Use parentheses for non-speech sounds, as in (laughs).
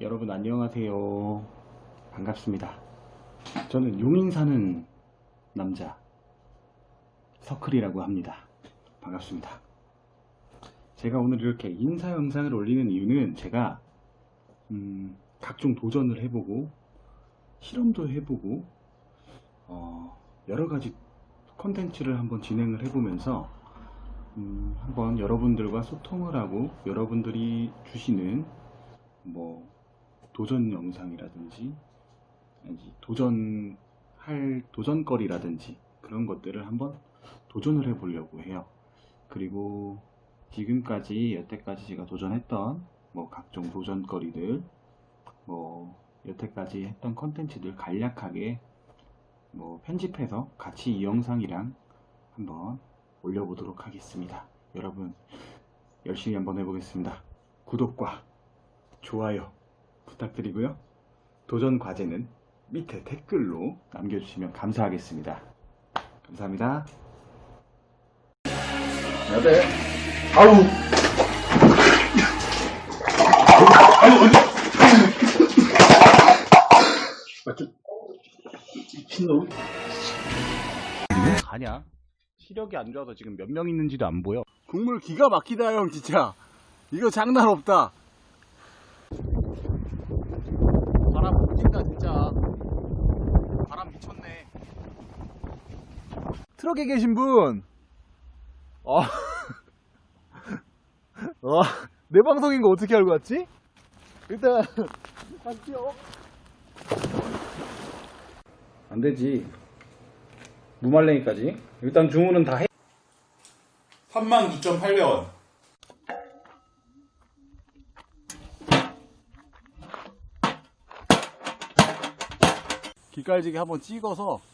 여러분 안녕하세요. 반갑습니다. 저는 용인 사는 남자 서클이라고 합니다. 반갑습니다. 제가 오늘 이렇게 인사 영상을 올리는 이유는 제가 음, 각종 도전을 해보고 실험도 해보고 어, 여러 가지 컨텐츠를 한번 진행을 해보면서 음, 한번 여러분들과 소통을 하고 여러분들이 주시는 뭐 도전 영상이라든지 도전할 도전거리라든지 그런 것들을 한번 도전을 해 보려고 해요. 그리고 지금까지 여태까지 제가 도전했던 뭐 각종 도전거리들 뭐 여태까지 했던 컨텐츠들 간략하게 뭐 편집해서 같이 이 영상이랑 한번 올려보도록 하겠습니다. 여러분 열심히 한번 해보겠습니다. 구독과 좋아요 부탁드리고요. 도전 과제는 밑에 댓글로 남겨주시면 감사하겠습니다. 감사합니다. 네. 아우. 아유. 맞죠? 미친놈. 가냐? 시력이 안 좋아서 지금 몇 명 있는지도 안 보여. 국물 기가 막히다 형 진짜. 이거 장난 없다. 바람 불진다 진짜. 바람 미쳤네. 트럭에 계신 분. 아. 와, (laughs) 내 방송인 거 어떻게 알고 왔지? 일단 갈게요. 안 되지. 무말랭이까지. 일단 주문은 다 해. 39,800원. 기깔지게 한번 찍어서